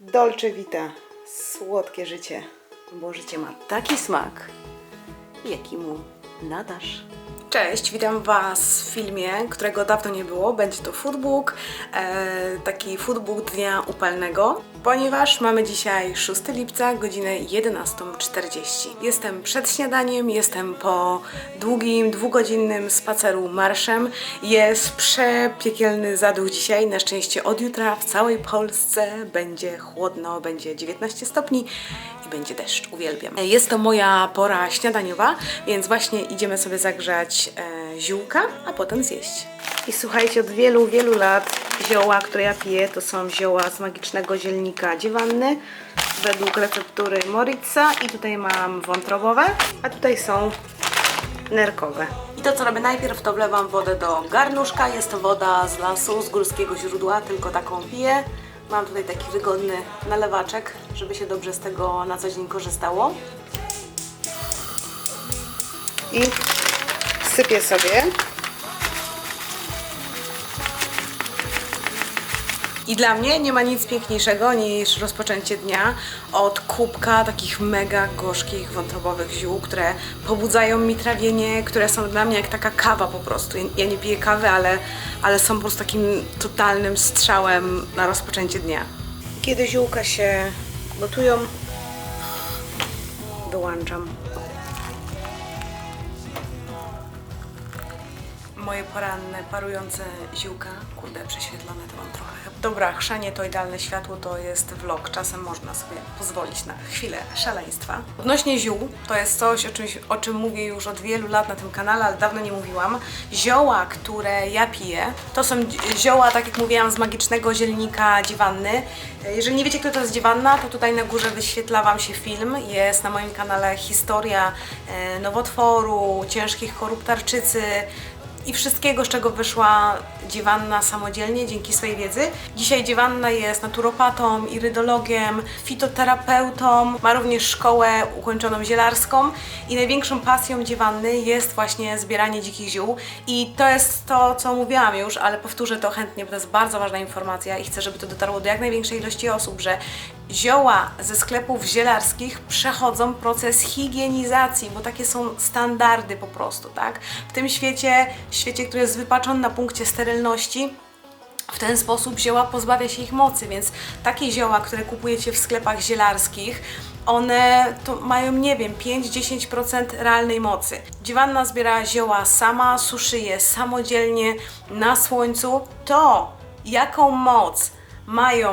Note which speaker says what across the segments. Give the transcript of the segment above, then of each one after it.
Speaker 1: Dolce Vita. Słodkie życie. Bo życie ma taki smak, jaki mu nadasz. Cześć, witam Was w filmie, którego dawno nie było. Będzie to foodbook, e, taki foodbook dnia upalnego, ponieważ mamy dzisiaj 6 lipca, godzinę 11.40. Jestem przed śniadaniem, jestem po długim, dwugodzinnym spaceru marszem. Jest przepiekielny zaduch dzisiaj, na szczęście od jutra w całej Polsce będzie chłodno, będzie 19 stopni i będzie deszcz. Uwielbiam. Jest to moja pora śniadaniowa, więc właśnie idziemy sobie zagrzać e, ziółka, a potem zjeść. I słuchajcie, od wielu, wielu lat zioła, które ja piję, to są zioła z magicznego zielnika dziewanny według receptury Moritza i tutaj mam wątrobowe, a tutaj są nerkowe. I to co robię najpierw, to wlewam wodę do garnuszka. Jest to woda z lasu, z górskiego źródła, tylko taką piję. Mam tutaj taki wygodny nalewaczek, żeby się dobrze z tego na co dzień korzystało. I sypię sobie. I dla mnie nie ma nic piękniejszego niż rozpoczęcie dnia od kubka takich mega gorzkich wątrobowych ziół, które pobudzają mi trawienie, które są dla mnie jak taka kawa po prostu. Ja nie piję kawy, ale, ale są po prostu takim totalnym strzałem na rozpoczęcie dnia. Kiedy ziółka się gotują, dołączam. Moje poranne, parujące ziółka. Kurde, prześwietlone to mam trochę. Dobra, chrzanie to idealne światło, to jest vlog. Czasem można sobie pozwolić na chwilę szaleństwa. Odnośnie ziół, to jest coś, o, czymś, o czym mówię już od wielu lat na tym kanale, ale dawno nie mówiłam. Zioła, które ja piję, to są zioła, tak jak mówiłam, z magicznego zielnika dziewanny. Jeżeli nie wiecie, kto to jest dziewanna, to tutaj na górze wyświetla Wam się film. Jest na moim kanale historia e, nowotworu, ciężkich chorób tarczycy, i wszystkiego, z czego wyszła dziewanna samodzielnie dzięki swojej wiedzy. Dzisiaj dziewanna jest naturopatą, irydologiem, fitoterapeutą, ma również szkołę ukończoną zielarską i największą pasją dziewanny jest właśnie zbieranie dzikich ziół i to jest to, co mówiłam już, ale powtórzę to chętnie, bo to jest bardzo ważna informacja i chcę, żeby to dotarło do jak największej ilości osób, że zioła ze sklepów zielarskich przechodzą proces higienizacji, bo takie są standardy po prostu, tak? W tym świecie, świecie, który jest wypaczony na punkcie sterylności, w ten sposób zioła pozbawia się ich mocy, więc takie zioła, które kupujecie w sklepach zielarskich, one to mają, nie wiem, 5-10% realnej mocy. Dziewanna zbiera zioła sama, suszy je samodzielnie na słońcu. To, jaką moc mają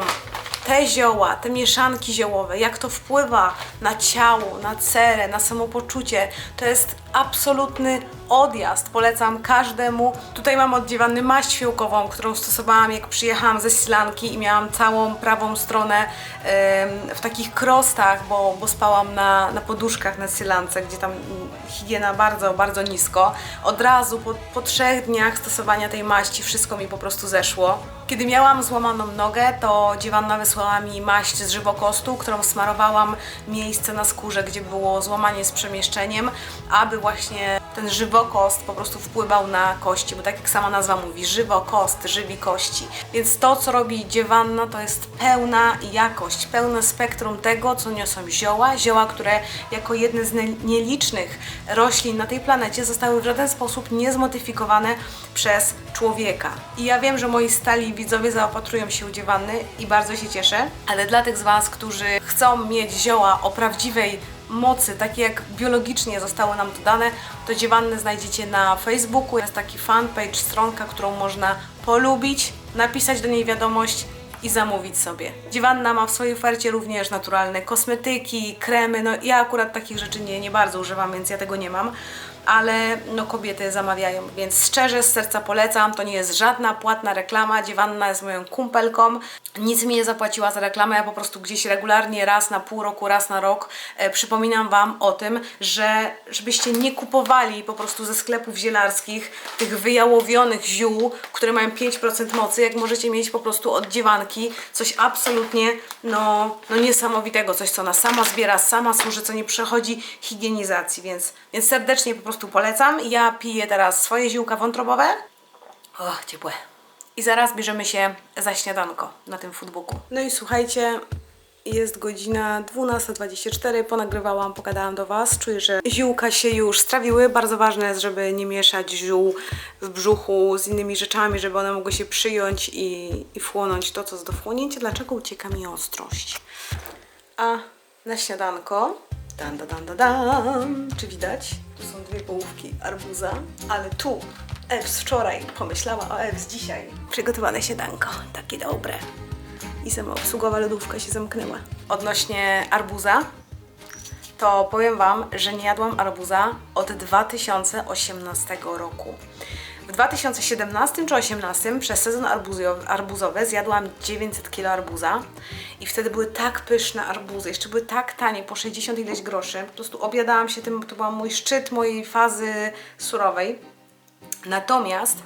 Speaker 1: te zioła, te mieszanki ziołowe, jak to wpływa na ciało, na cerę, na samopoczucie, to jest absolutny odjazd. Polecam każdemu. Tutaj mam oddziewany maść fiołkową, którą stosowałam jak przyjechałam ze Sri Lanki i miałam całą prawą stronę w takich krostach, bo, bo spałam na, na poduszkach na Sri Lance, gdzie tam higiena bardzo, bardzo nisko. Od razu po, po trzech dniach stosowania tej maści wszystko mi po prostu zeszło. Kiedy miałam złamaną nogę, to dziewanna wysłała mi maść z żywokostu, którą smarowałam miejsce na skórze, gdzie było złamanie z przemieszczeniem, aby właśnie ten żywokost po prostu wpływał na kości, bo tak jak sama nazwa mówi, żywokost, żywi kości. Więc to, co robi dziewanna, to jest pełna jakość, pełne spektrum tego, co niosą zioła, zioła, które jako jedne z nie- nielicznych roślin na tej planecie zostały w żaden sposób niezmodyfikowane przez człowieka. I ja wiem, że moi stali widzowie zaopatrują się u dziewanny i bardzo się cieszę, ale dla tych z Was, którzy chcą mieć zioła o prawdziwej mocy, takie jak biologicznie zostały nam to dane, to dziewanny znajdziecie na Facebooku. Jest taki fanpage, stronka, którą można polubić, napisać do niej wiadomość i zamówić sobie. Dziewanna ma w swojej ofercie również naturalne kosmetyki, kremy. No ja akurat takich rzeczy nie, nie bardzo używam, więc ja tego nie mam. Ale no kobiety zamawiają, więc szczerze z serca polecam. To nie jest żadna płatna reklama. Dziewanna jest moją kumpelką. Nic mi nie zapłaciła za reklamę. Ja po prostu gdzieś regularnie raz na pół roku, raz na rok e, przypominam Wam o tym, że żebyście nie kupowali po prostu ze sklepów zielarskich tych wyjałowionych ziół, które mają 5% mocy, jak możecie mieć po prostu od dziewanki coś absolutnie no, no niesamowitego, coś co ona sama zbiera, sama służy, co nie przechodzi higienizacji, więc, więc serdecznie po prostu polecam. Ja piję teraz swoje ziółka wątrobowe. O, ciepłe. I zaraz bierzemy się za śniadanko na tym foodbooku. No i słuchajcie, Jest godzina 12.24, ponagrywałam, pogadałam do Was. Czuję, że ziółka się już strawiły. Bardzo ważne jest, żeby nie mieszać ziół w brzuchu z innymi rzeczami, żeby one mogły się przyjąć i, i wchłonąć to, co jest do wchłonięcia. Dlaczego ucieka mi ostrość? A na śniadanko, dan, dan, dan, dan, dan. czy widać? Tu są dwie połówki arbuza, ale tu Ews wczoraj pomyślała o Ews dzisiaj. Przygotowane śniadanko, takie dobre. I samoobsługowa lodówka się zamknęła. Odnośnie arbuza, to powiem Wam, że nie jadłam arbuza od 2018 roku. W 2017 czy 2018 przez sezon arbuzowy, zjadłam 900 kg arbuza i wtedy były tak pyszne arbuzy, jeszcze były tak tanie, po 60 ileś groszy. Po prostu obiadałam się tym, to był mój szczyt mojej fazy surowej. Natomiast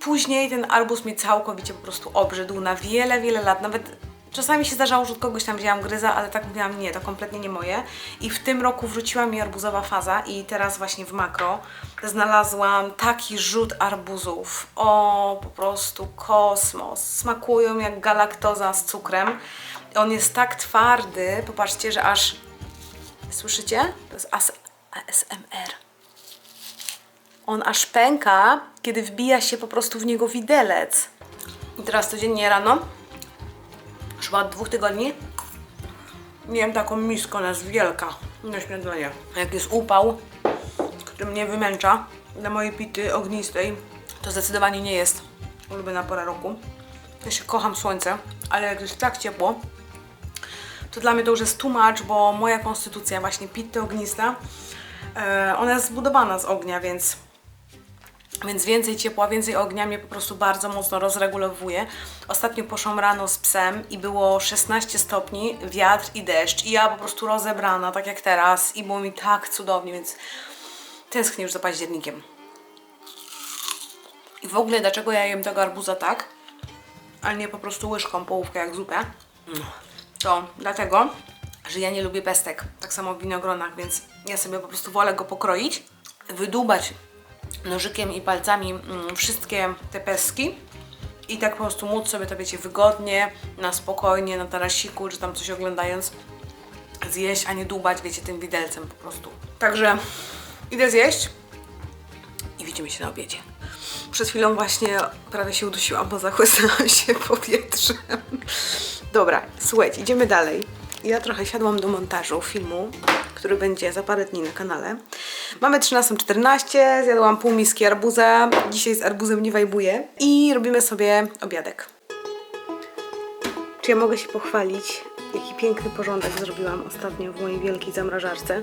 Speaker 1: później ten arbuz mnie całkowicie po prostu obrzydł na wiele, wiele lat. Nawet czasami się zdarzało, że od kogoś tam wzięłam gryza, ale tak mówiłam, nie, to kompletnie nie moje. I w tym roku wróciła mi arbuzowa faza i teraz właśnie w makro znalazłam taki rzut arbuzów. O, po prostu kosmos. Smakują jak galaktoza z cukrem. On jest tak twardy, popatrzcie, że aż... Słyszycie? To jest AS ASMR. On aż pęka, kiedy wbija się po prostu w niego widelec. I teraz codziennie rano, już od dwóch tygodni, miałem taką miskę, ona jest wielka na śniadanie. Jak jest upał, który mnie wymęcza, dla mojej pity ognistej, to zdecydowanie nie jest ulubiona pora roku. Ja się kocham słońce, ale jak jest tak ciepło, to dla mnie to już jest much, bo moja konstytucja, właśnie pity ognista, e, ona jest zbudowana z ognia, więc więc więcej ciepła, więcej ognia mnie po prostu bardzo mocno rozregulowuje. Ostatnio poszłam rano z psem i było 16 stopni, wiatr i deszcz. I ja po prostu rozebrana, tak jak teraz. I było mi tak cudownie, więc tęsknię już za październikiem. I w ogóle dlaczego ja jem tego arbuza tak, a nie po prostu łyżką połówkę jak zupę? To dlatego, że ja nie lubię pestek, tak samo w winogronach, więc ja sobie po prostu wolę go pokroić, wydłubać nożykiem i palcami mm, wszystkie te peski i tak po prostu móc sobie to wiecie wygodnie, na spokojnie, na tarasiku, czy tam coś oglądając zjeść, a nie dłubać, wiecie, tym widelcem po prostu. Także idę zjeść i widzimy się na obiedzie. Przed chwilą właśnie prawie się udusiłam, bo zachłysnęłam się powietrzem. Dobra, słuchajcie, idziemy dalej. Ja trochę siadłam do montażu filmu, który będzie za parę dni na kanale. Mamy 13.14, zjadłam pół miski arbuza. Dzisiaj z arbuzem nie wajbuję. I robimy sobie obiadek. Czy ja mogę się pochwalić, jaki piękny porządek zrobiłam ostatnio w mojej wielkiej zamrażarce?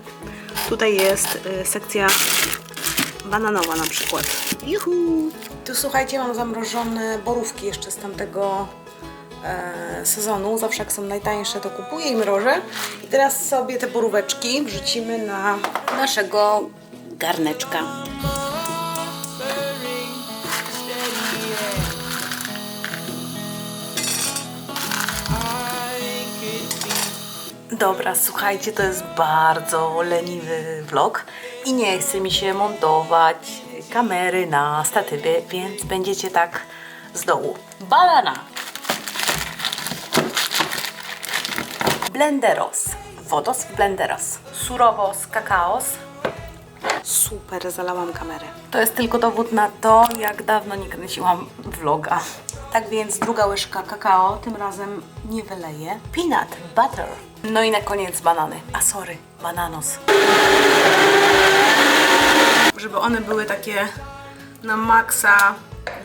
Speaker 1: Tutaj jest y, sekcja bananowa na przykład. Juhu! Tu słuchajcie, mam zamrożone borówki jeszcze z tamtego sezonu. Zawsze jak są najtańsze, to kupuję i mrożę. I teraz sobie te boróweczki wrzucimy na naszego garneczka. Dobra, słuchajcie, to jest bardzo leniwy vlog i nie chce mi się montować kamery na statywy, więc będziecie tak z dołu. Banana! Blenderos. Wodos w blenderos. Surowo z kakaos. Super, zalałam kamerę. To jest tylko dowód na to, jak dawno nie kręciłam vloga. Tak więc druga łyżka kakao, tym razem nie wyleję. Peanut butter. No i na koniec banany. A sorry, bananos. Żeby one były takie na maksa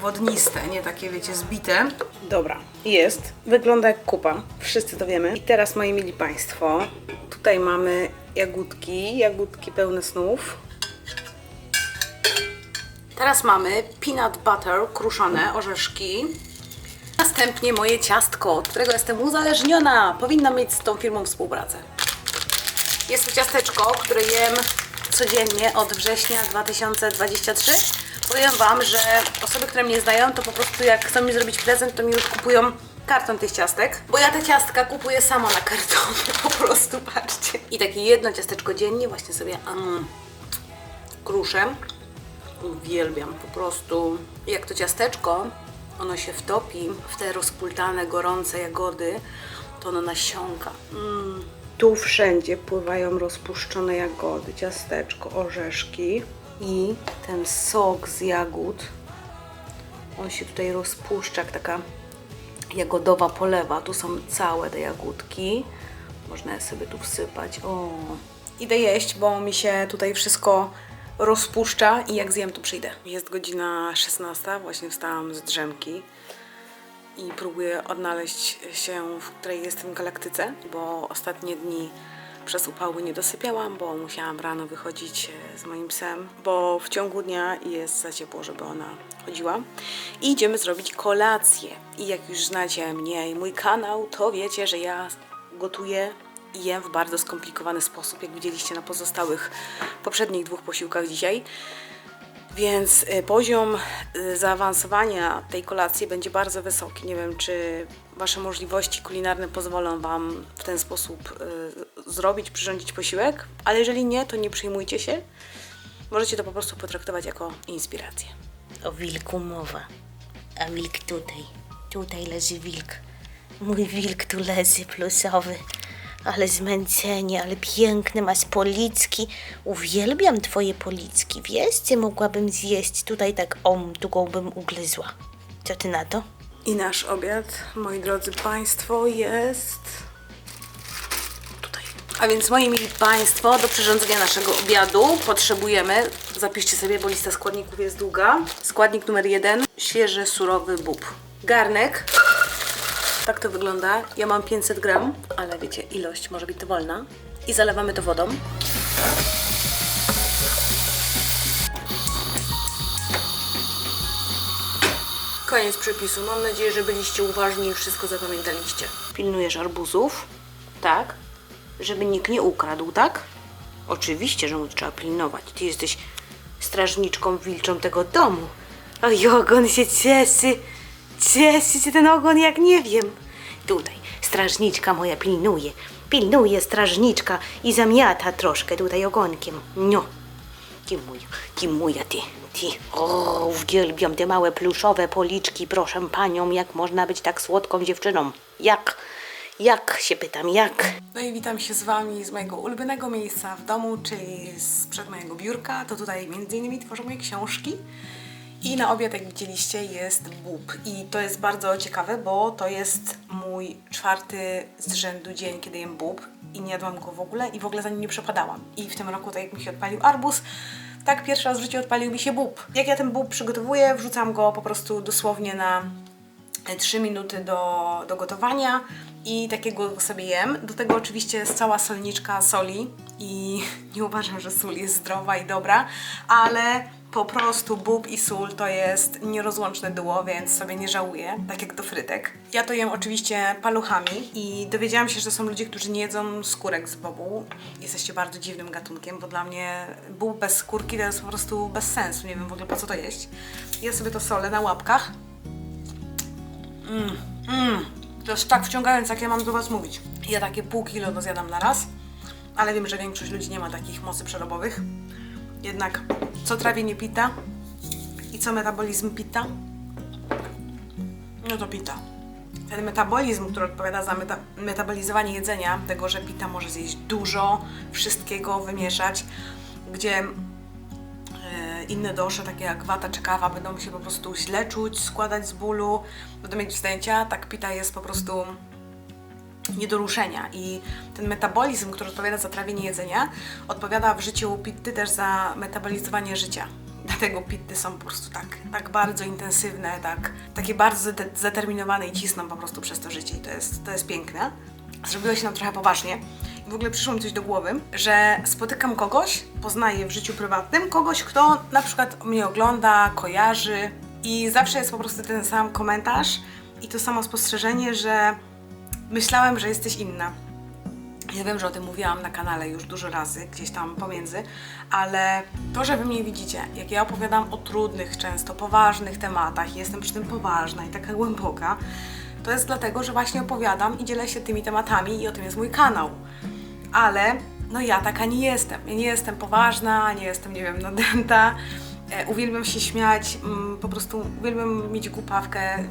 Speaker 1: wodniste, nie takie, wiecie, zbite. Dobra, jest. Wygląda jak kupa. Wszyscy to wiemy. I teraz, moi mili Państwo, tutaj mamy jagódki, jagódki pełne snów. Teraz mamy peanut butter, kruszone orzeszki. Następnie moje ciastko, od którego jestem uzależniona. Powinna mieć z tą firmą współpracę. Jest to ciasteczko, które jem codziennie od września 2023. Powiem Wam, że osoby, które mnie znają, to po prostu jak chcą mi zrobić prezent, to mi już kupują karton tych ciastek. Bo ja te ciastka kupuję sama na kartonie, po prostu, patrzcie. I takie jedno ciasteczko dziennie właśnie sobie mm, kruszę. Uwielbiam po prostu. Jak to ciasteczko, ono się wtopi w te rozpultane, gorące jagody, to na nasionka. Mm. Tu wszędzie pływają rozpuszczone jagody, ciasteczko, orzeszki i ten sok z jagód. On się tutaj rozpuszcza jak taka jagodowa polewa. Tu są całe te jagódki. Można je sobie tu wsypać. O. Idę jeść, bo mi się tutaj wszystko rozpuszcza i jak zjem, to przyjdę. Jest godzina 16, właśnie wstałam z drzemki i próbuję odnaleźć się, w której jestem galaktyce, bo ostatnie dni przez upały nie dosypiałam, bo musiałam rano wychodzić e, z moim psem, bo w ciągu dnia jest za ciepło, żeby ona chodziła. I idziemy zrobić kolację. I jak już znacie mnie i mój kanał, to wiecie, że ja gotuję i jem w bardzo skomplikowany sposób, jak widzieliście na pozostałych poprzednich dwóch posiłkach dzisiaj. Więc y, poziom y, zaawansowania tej kolacji będzie bardzo wysoki. Nie wiem, czy Wasze możliwości kulinarne pozwolą Wam w ten sposób y, zrobić, przyrządzić posiłek, ale jeżeli nie, to nie przejmujcie się. Możecie to po prostu potraktować jako inspirację.
Speaker 2: O wilku mowa. A wilk tutaj. Tutaj leży wilk. Mój wilk tu leży, plusowy. Ale zmęczenie, ale piękny masz policki. Uwielbiam twoje policki. Wiesz, co mogłabym zjeść? Tutaj tak om, długą bym ugryzła. Co ty na to?
Speaker 1: I nasz obiad, moi drodzy Państwo, jest tutaj. A więc, moi mili Państwo, do przyrządzenia naszego obiadu potrzebujemy, zapiszcie sobie, bo lista składników jest długa. Składnik numer jeden, świeży, surowy bób. Garnek. Tak to wygląda. Ja mam 500 gram, ale wiecie, ilość może być dowolna. I zalewamy to wodą. Koniec przepisu. Mam nadzieję, że byliście uważni i wszystko zapamiętaliście. Pilnujesz arbuzów, tak? Żeby nikt nie ukradł, tak? Oczywiście, że mu trzeba pilnować. Ty jesteś strażniczką wilczą tego domu. Oj, ogon się cieszy. Się ten ogon jak nie wiem. Tutaj strażniczka moja pilnuje. Pilnuje strażniczka i zamiata troszkę tutaj ogonkiem. No. Ty moja, ty, ty. O, uwielbiam te małe pluszowe policzki, proszę panią, jak można być tak słodką dziewczyną? Jak? Jak się pytam, jak? No i witam się z Wami z mojego ulubionego miejsca w domu, czyli sprzed mojego biurka. To tutaj między innymi tworzę moje książki. I na obiad, jak widzieliście, jest bób. I to jest bardzo ciekawe, bo to jest mój czwarty z rzędu dzień, kiedy jem bób. I nie jadłam go w ogóle i w ogóle za nim nie przepadałam. I w tym roku, tak jak mi się odpalił arbuz, tak pierwszy raz w życiu odpalił mi się bób. Jak ja ten bób przygotowuję, wrzucam go po prostu dosłownie na 3 minuty do, do gotowania i takiego sobie jem. Do tego oczywiście jest cała solniczka soli i nie uważam, że sól jest zdrowa i dobra, ale po prostu bób i sól to jest nierozłączne duo, więc sobie nie żałuję, tak jak do frytek. Ja to jem oczywiście paluchami i dowiedziałam się, że są ludzie, którzy nie jedzą skórek z bobu. Jesteście bardzo dziwnym gatunkiem, bo dla mnie bób bez skórki to jest po prostu bez sensu. Nie wiem w ogóle po co to jeść. Ja sobie to solę na łapkach Mm, to jest tak wciągające, jak ja mam do Was mówić. Ja takie pół kilo to zjadam na raz, ale wiem, że większość ludzi nie ma takich mocy przerobowych. Jednak co trawienie pita i co metabolizm pita, no to pita. Ten metabolizm, który odpowiada za meta metabolizowanie jedzenia, tego, że pita może zjeść dużo, wszystkiego wymieszać, gdzie e, inne dosze, takie jak wata czy kawa, będą się po prostu źle czuć, składać z bólu, będą mieć wzdęcia, tak pita jest po prostu nie do ruszenia i ten metabolizm, który odpowiada za trawienie jedzenia, odpowiada w życiu pitty też za metabolizowanie życia. Dlatego pitty są po prostu tak, tak bardzo intensywne, tak, takie bardzo zde- zdeterminowane i cisną po prostu przez to życie i to jest, to jest piękne. Zrobiło się nam trochę poważnie i w ogóle przyszło mi coś do głowy, że spotykam kogoś, poznaję w życiu prywatnym kogoś, kto na przykład mnie ogląda, kojarzy i zawsze jest po prostu ten sam komentarz i to samo spostrzeżenie, że myślałem, że jesteś inna. Ja wiem, że o tym mówiłam na kanale już dużo razy, gdzieś tam pomiędzy, ale to, że wy mnie widzicie, jak ja opowiadam o trudnych, często poważnych tematach, jestem przy tym poważna i taka głęboka, to jest dlatego, że właśnie opowiadam i dzielę się tymi tematami i o tym jest mój kanał. Ale no ja taka nie jestem. Ja nie jestem poważna, nie jestem, nie wiem, nadęta. E, uwielbiam się śmiać, mm, po prostu uwielbiam mieć głupawkę,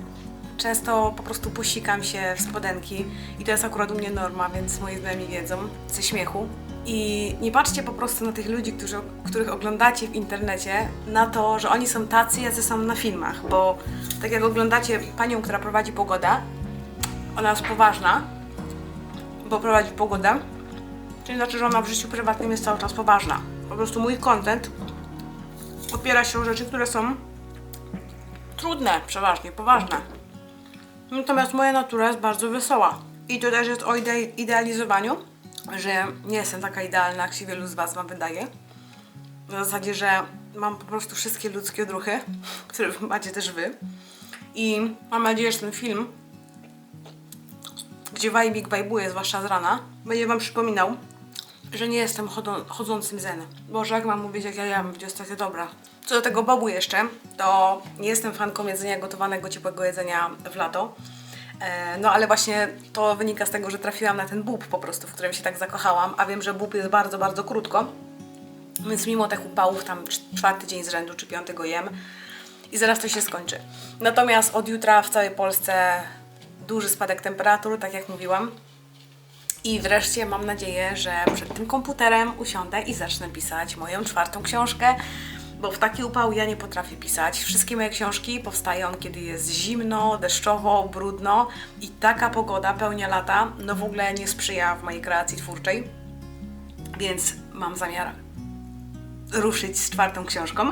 Speaker 1: Często po prostu posikam się w spodenki i to jest akurat u mnie norma, więc moi znajomi wiedzą ze śmiechu. I nie patrzcie po prostu na tych ludzi, którzy, których oglądacie w internecie, na to, że oni są tacy, jacy są na filmach, bo tak jak oglądacie panią, która prowadzi pogodę, ona jest poważna, bo prowadzi pogodę, to nie znaczy, że ona w życiu prywatnym jest cały czas poważna. Po prostu mój content opiera się o rzeczy, które są trudne, przeważnie, poważne. Natomiast moja natura jest bardzo wesoła. I to też jest o ide idealizowaniu, że nie jestem taka idealna, jak się wielu z Was Wam wydaje. Na zasadzie, że mam po prostu wszystkie ludzkie odruchy, które macie też Wy. I mam nadzieję, że ten film, gdzie Wajbik wajbuje, zwłaszcza z rana, będzie Wam przypominał, że nie jestem chodzącym zen. Boże, jak mam mówić, jak ja jem, będzie takie dobra. Co do tego bobu jeszcze, to nie jestem fanką jedzenia gotowanego, ciepłego jedzenia w lato. E, No ale właśnie to wynika z tego, że trafiłam na ten bób po prostu, w którym się tak zakochałam, a wiem, że bób jest bardzo, bardzo krótko. Więc mimo tych upałów, tam cz- czwarty dzień z rzędu czy piąty go jem i zaraz to się skończy. Natomiast od jutra w całej Polsce duży spadek temperatur, tak jak mówiłam. I wreszcie mam nadzieję, że przed tym komputerem usiądę i zacznę pisać moją czwartą książkę, bo w taki upał ja nie potrafię pisać. Wszystkie moje książki powstają, kiedy jest zimno, deszczowo, brudno i taka pogoda pełnia lata, no w ogóle nie sprzyja w mojej kreacji twórczej. Więc mam zamiar ruszyć z czwartą książką.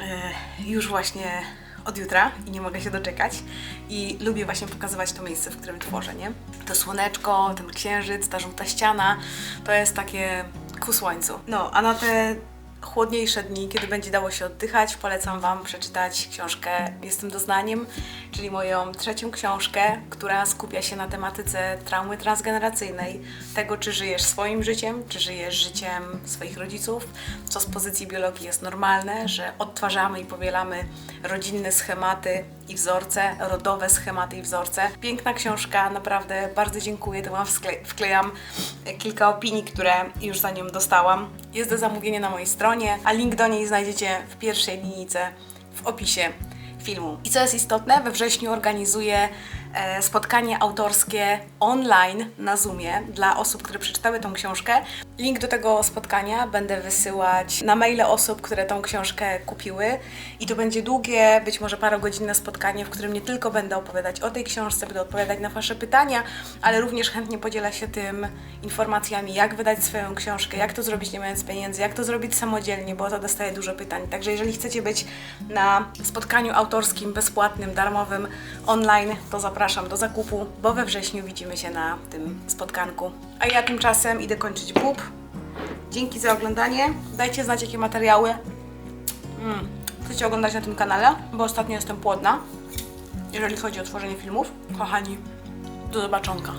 Speaker 1: E, już właśnie od jutra i nie mogę się doczekać. I lubię właśnie pokazywać to miejsce, w którym tworzę, nie? To słoneczko, ten księżyc, ta żółta ściana, to jest takie ku słońcu. No, a na te chłodniejsze dni, kiedy będzie dało się oddychać, polecam Wam przeczytać książkę Jestem doznaniem, czyli moją trzecią książkę, która skupia się na tematyce traumy transgeneracyjnej, tego czy żyjesz swoim życiem, czy żyjesz życiem swoich rodziców, co z pozycji biologii jest normalne, że odtwarzamy i powielamy rodzinne schematy i wzorce, rodowe schematy i wzorce. Piękna książka, naprawdę bardzo dziękuję, to Wam wklejam kilka opinii, które już za nią dostałam. Jest do zamówienia na mojej stronie, a link do niej znajdziecie w pierwszej linijce w opisie filmu. I co jest istotne, we wrześniu organizuję e, spotkanie autorskie online na Zoomie dla osób, które przeczytały tą książkę. Link do tego spotkania będę wysyłać na maile osób, które tą książkę kupiły. I to będzie długie, być może parogodzinne spotkanie, w którym nie tylko będę opowiadać o tej książce, będę odpowiadać na Wasze pytania, ale również chętnie podzielę się tym informacjami, jak wydać swoją książkę, jak to zrobić nie mając pieniędzy, jak to zrobić samodzielnie, bo to dostaję dużo pytań. Także jeżeli chcecie być na spotkaniu autorskim, bezpłatnym, darmowym, online, to zapraszam do zakupu, bo we wrześniu widzimy się na tym spotkanku. A ja tymczasem idę kończyć bób. Dzięki za oglądanie. Dajcie znać, jakie materiały mm, chcecie oglądać na tym kanale, bo ostatnio jestem płodna, jeżeli chodzi o tworzenie filmów. Kochani, do zobaczonka.